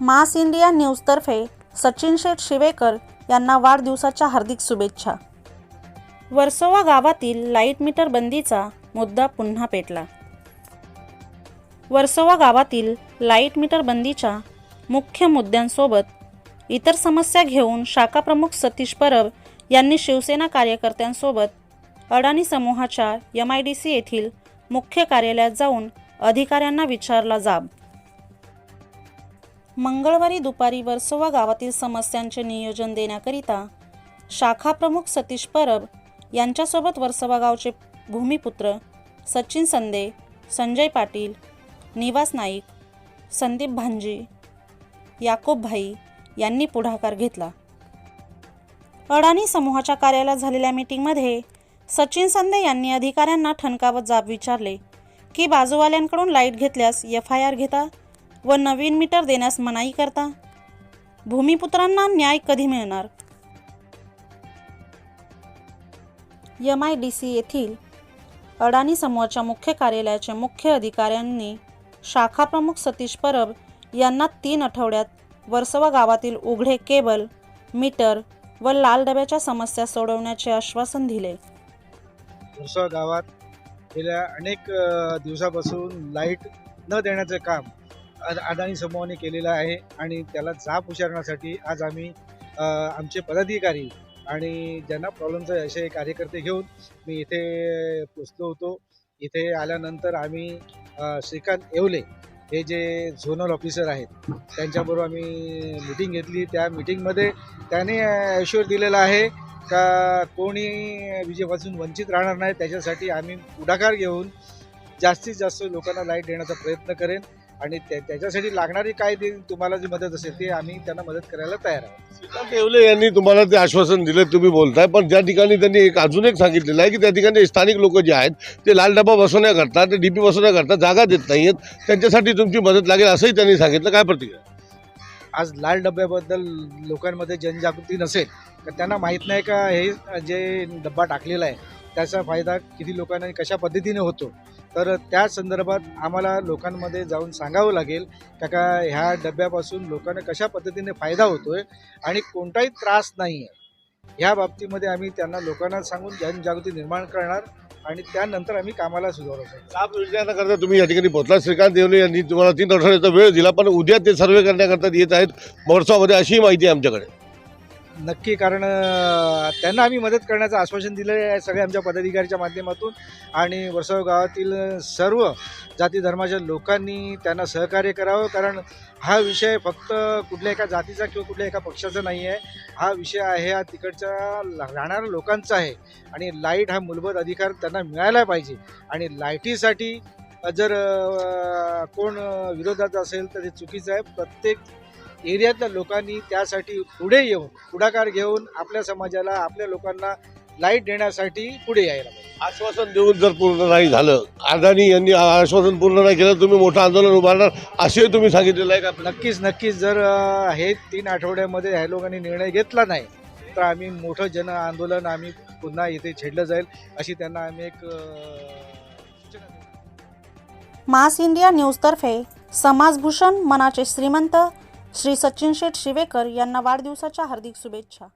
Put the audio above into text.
मास India न्यूजतर्फे Sachin शेठ शिवेकर यांना वाढदिवसाच्या हार्दिक शुभेच्छा. वर्सोवा गावातील लाइट मीटर बंदीचा मुद्दा पुन्हा पेटला. वर्सोवा गावातील लाइट मीटर बंदीच्या मुख्य मुद्द्यांसोबत इतर समस्या घेऊन शाखाप्रमुख सतीश परब यांनी शिवसेना कार्यकर्त्यांसोबत अडाणी समूहाच्या एम आय डी सी येथील मुख्य कार्यालयात जाऊन अधिकाऱ्यांना विचारला जाब. मंगळवारी दुपारी वर्सोवा गावातील समस्यांचे नियोजन देण्याकरिता शाखाप्रमुख सतीश परब यांच्यासोबत वर्सोवा गावचे भूमिपुत्र सचिन संदे संजय पाटील निवास नाईक संदीप भांजी याकोब भाई यांनी पुढाकार घेतला. अडाणी समूहाच्या कार्याला झालेल्या मीटिंगमध्ये सचिन संदे यांनी अधिकाऱ्यांना ठणकावत जाब विचारले की बाजूवाल्यांकडून लाइट घेतल्यास एफ आय आर घेता व नवीन मीटर देण्यास मनाई करता. भूमिपुत्रांना न्याय कधी मिळणार? एम आय डी सी येथील अडाणी समूहाच्या मुख्य कार्यालयाचे मुख्य अधिकाऱ्यांनी शाखाप्रमुख सतीश परब यांना तीन आठवड्यात वर्सवा गावातील उघडे केबल मीटर व लाल डब्याच्या समस्या सोडवण्याचे आश्वासन दिले. वर्सवा गावात गेल्या अनेक दिवसापासून लाइट न देण्याचे काम अदानी समूहाने केलेलं आहे आणि त्याला जाप उच्चारण्यासाठी आज आम्ही आमचे पदाधिकारी आणि ज्यांना प्रॉब्लेमचे असे कार्यकर्ते घेऊन मी इथे पोचलो होतो. इथे आल्यानंतर आम्ही श्रीकांत येवले हे जे झोनल ऑफिसर आहेत त्यांच्याबरोबर आम्ही मिटिंग घेतली. त्या मिटिंगमध्ये त्याने ऐश्वर दिलेला आहे का कोणी विजेपासून वंचित राहणार नाही त्याच्यासाठी आम्ही पुढाकार घेऊन जास्तीत जास्त लोकांना लाइट देण्याचा प्रयत्न करेन. आणि त्या त्याच्यासाठी लागणारी काय तुम्हाला जी मदत असेल ती आम्ही त्यांना मदत करायला तयार आहोत. येवले यांनी तुम्हाला ते आश्वासन दिलं तुम्ही बोलताय पण ज्या ठिकाणी त्यांनी एक अजून एक सांगितलेलं आहे की त्या ठिकाणी स्थानिक लोक जे आहेत ते लाल डबा बसवण्याकरता ते डीपी बसवण्याकरता जागा देत नाहीयेत. त्यांच्यासाठी तुमची मदत लागेल असंही त्यांनी सांगितलं. काय प्रतिक्रिया? आज लाल डब्याबद्दल लोकांमध्ये जनजागृती नसेल तर त्यांना माहीत नाही का हे जे डब्बा टाकलेला आहे त्याचा फायदा किती लोकांना कशा पद्धतीने होतो? तर त्या संदर्भात आम्हाला लोकांमध्ये जाऊन सांगावं लागेल का का ह्या डब्यापासून लोकांना कशा पद्धतीने फायदा होतो आहे आणि कोणताही त्रास नाही आहे ह्या बाबतीमध्ये आम्ही त्यांना लोकांना सांगून जनजागृती निर्माण करणार आणि त्यानंतर आम्ही कामाला सुधारू लाभ योजण्याकरता तुम्ही या ठिकाणी पोहोचला श्रीकांत देवले यांनी तुम्हाला तीन आठवड्याचा वेळ दिला पण उद्या ते सर्वे करण्याकरता येत आहेत. महोत्सवामध्ये अशी माहिती आहे आमच्याकडे. नक्की कारण त्यांना आम्ही मदत करण्याचं आश्वासन दिलं आहे सगळ्या आमच्या पदाधिकाऱ्याच्या माध्यमातून आणि वर्सव गावातील सर्व जाती धर्माच्या लोकांनी त्यांना सहकार्य करावं. कारण हा विषय फक्त कुठल्या एका जातीचा किंवा कुठल्या एका पक्षाचा नाही आहे हा विषय आहे हा तिकडच्या राहणाऱ्या लोकांचा आहे. आणि लाइट हा मूलभूत अधिकार त्यांना मिळायला पाहिजे. आणि लाईटीसाठी जर कोण विरोधात असेल तर ते चुकीचं आहे. प्रत्येक एरियातल्या लोकांनी त्यासाठी पुढे येऊन पुढाकार घेऊन आपल्या समाजाला आपल्या लोकांना लाइट देण्यासाठी पुढे यायला पाहिजे. आश्वासन देऊन जर पूर्ण नाही झालं अदानी यांनी आश्वासन पूर्ण नाही केलं तुम्ही मोठं आंदोलन उभारणार असे तुम्ही सांगितलेलं आहे का? नक्कीच नक्कीच. जर अं, हे तीन आठवड्यामध्ये ह्या लोकांनी निर्णय घेतला नाही तर आम्ही मोठं जन आंदोलन आम्ही पुन्हा इथे छेडलं जाईल अशी त्यांना आम्ही एक अं, सूचना देऊ. मास इंडिया न्यूजतर्फे समाजभूषण मनाचे श्रीमंत श्री सचिन शेठ शिवेकर यांना वाढदिवसाच्या हार्दिक शुभेच्छा.